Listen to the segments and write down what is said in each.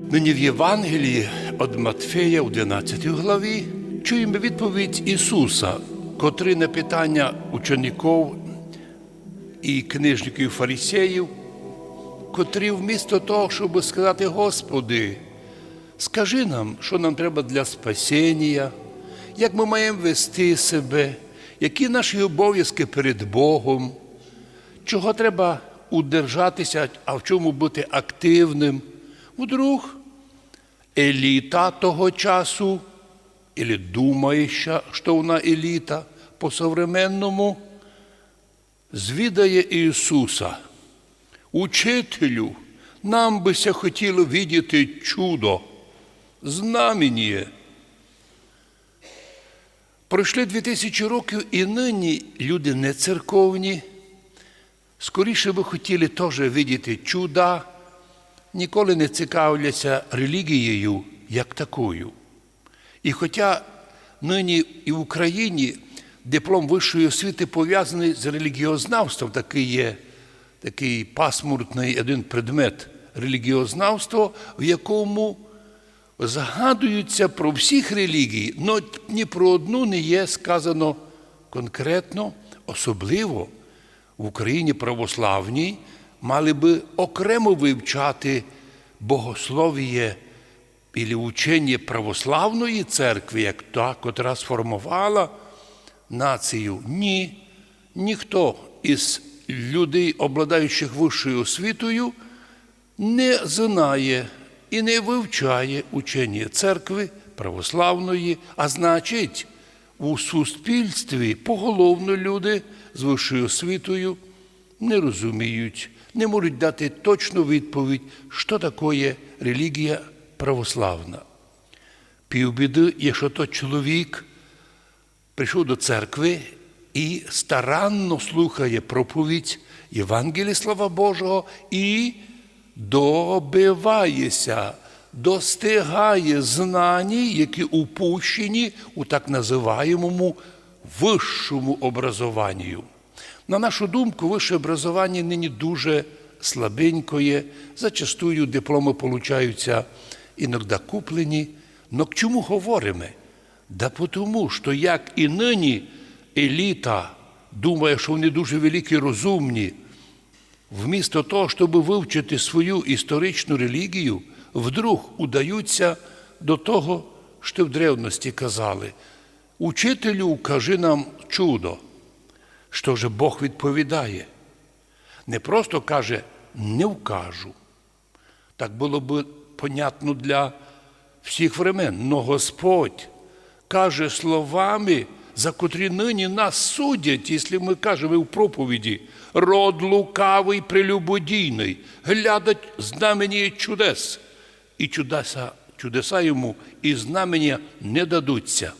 Нині в Євангелії від Матфея, 11 главі, чуємо відповідь Ісуса, котрий на питання учеників і книжників фарисеїв, котрі вмісто того, щоб сказати Господи, скажи нам, що нам треба для спасіння, як ми маємо вести себе, які наші обов'язки перед Богом, чого треба удержатися, а в чому бути активним. Вдруг еліта того часу, или думаюча, що вона еліта по-современному, звідає Ісуса. Учителю, нам бися хотіло видіти чудо, знамення. Пройшли дві тисячі років, і нині люди не церковні. Скоріше би хотіли теж видіти чуда, ніколи не цікавляться релігією як такою. І хоча нині і в Україні диплом вищої освіти пов'язаний з релігіознавством, такий є такий пасмуртний один предмет релігіознавство, в якому згадуються про всіх релігій, але ні про одну не є сказано конкретно, особливо в Україні православній мали би окремо вивчати богослов'я і учення православної церкви, як та, котра сформувала націю. Ні, ніхто із людей, обладаючих вищою освітою, не знає і не вивчає учення церкви православної, а значить, у суспільстві поголовно люди з вищою освітою не розуміють, не можуть дати точну відповідь, що таке релігія православна. Півбіди, якщо то чоловік прийшов до церкви і старанно слухає проповідь Євангелія Слава Божого і добивається, достигає знань, які упущені у так називаємому вищому образованню. На нашу думку, вище образування нині дуже слабенькое, зачастую дипломи получаються іноді куплені. Но к чому говоримо? Да тому, що як і нині еліта думає, що вони дуже великі і розумні, вмісто того, щоб вивчити свою історичну релігію, вдруг удаються до того, що в древності казали. Учителю, кажи нам чудо. Що же Бог відповідає? Не просто каже, не вкажу. Так було б понятно для всіх времен. Но Господь каже словами, за котрі нині нас судять, якщо ми кажемо в проповіді, род лукавий, прелюбодійний, глядать знамені чудес, і чудеса, чудеса йому і знамення не дадуться.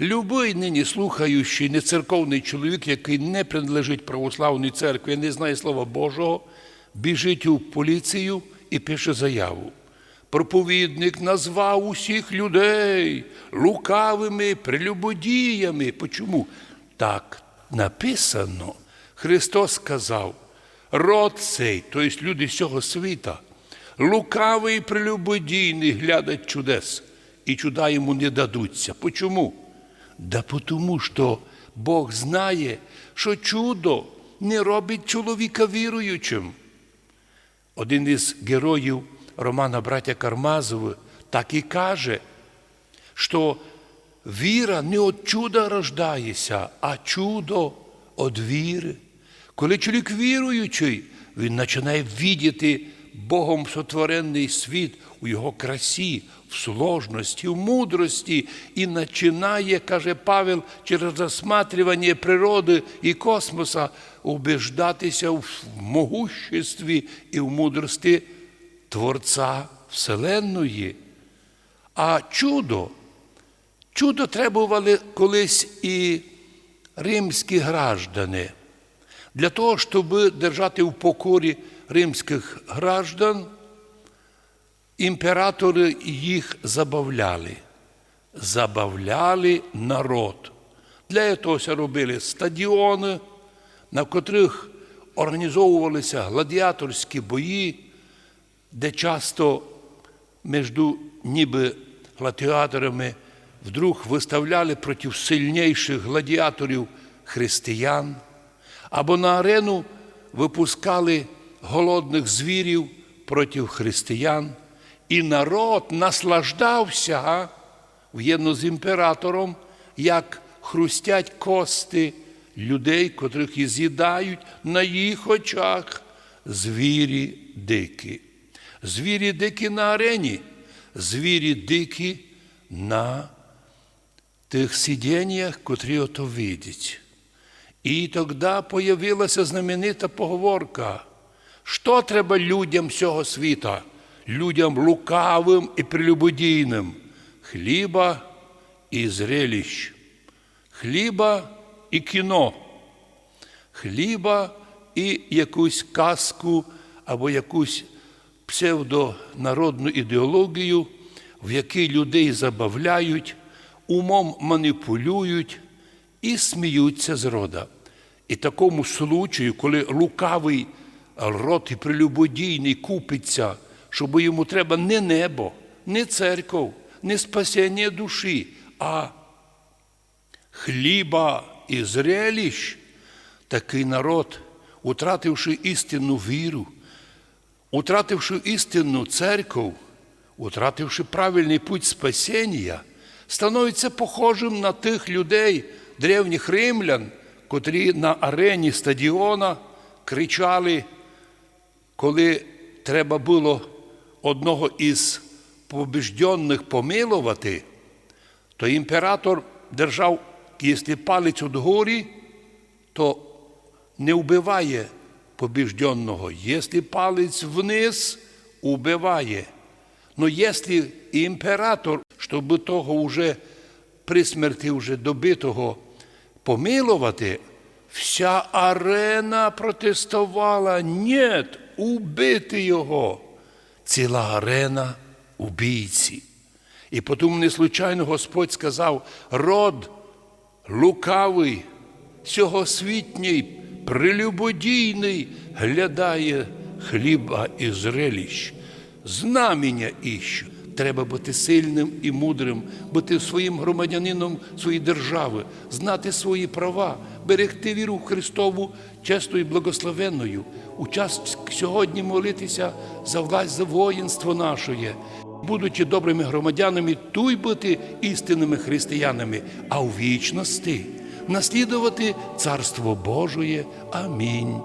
Любий нині слухаючий нецерковний чоловік, який не приналежить православній церкві, не знає Слова Божого, біжить у поліцію і пише заяву. Проповідник назвав усіх людей лукавими прелюбодіями. Почому? Так написано. Христос сказав, род цей, тобто люди всього світа, лукавий прелюбодійний глядать чудес, і чуда йому не дадуться. Почому? Да тому, що Бог знає, що чудо не робить чоловіка віруючим. Один із героїв Романа Братя Кармазова так і каже, що віра не від чуда рождається, а чудо від віри. Коли чоловік віруючий, він починає видіти Богом сотворений світ у його красі, в сложності, в мудрості і починає, каже Павел, через розсматривання природи і космоса убеждатися в могуществі і в мудрості Творця Вселенної. А чудо, чудо требували колись і римські граждани. Для того, щоб держати в покорі римських граждан, імператори їх забавляли, забавляли народ. Для цього робили стадіони, на котрих організовувалися гладіаторські бої, де часто між ніби гладіаторами вдруг виставляли проти сильніших гладіаторів християн, або на арену випускали голодних звірів проти християн, і народ наслаждався в'єдно з імператором, як хрустять кости людей, котрих і з'їдають на їх очах звірі дикі. Звірі дикі на арені, звірі дикі на тих сидіннях, котрі ото видять. І тоді появилася знаменита поговорка, що треба людям цього світа, людям лукавим і прелюбодійним, хліба і зрелищ, хліба і кіно, хліба і якусь казку або якусь псевдонародну ідеологію, в якій людей забавляють, умом маніпулюють і сміються з рода. І такому случаю, коли лукавий рот і прелюбодійний купиться, щоб йому треба не небо, не церков, не спасіння душі, а хліба і зрелищ, такий народ, утративши істинну віру, утративши істинну церкву, утративши правильний путь спасіння, становиться похожим на тих людей, древніх римлян, котрі на арені стадіона кричали, коли треба було одного із побіжденних помилувати, то імператор держав, якщо палець горі, то не вбиває побіжденного. Якщо палець вниз, убиває. Но якщо імператор, щоб того уже при смерті вже добитого помилувати, вся арена протестувала, ні, убити його. Ціла арена убійці. І потім не случайно Господь сказав: род лукавий, сьогосвітній, прелюбодійний глядає хліба і зрелищ, знамення іщу. Треба бути сильним і мудрим, бути своїм громадянином своєї держави, знати свої права, берегти віру в Христову чесною і благословенною, у час сьогодні молитися за власть, за воїнство нашої, будучи добрими громадянами, туй бути істинними християнами, а у вічності наслідувати Царство Божоє. Амінь.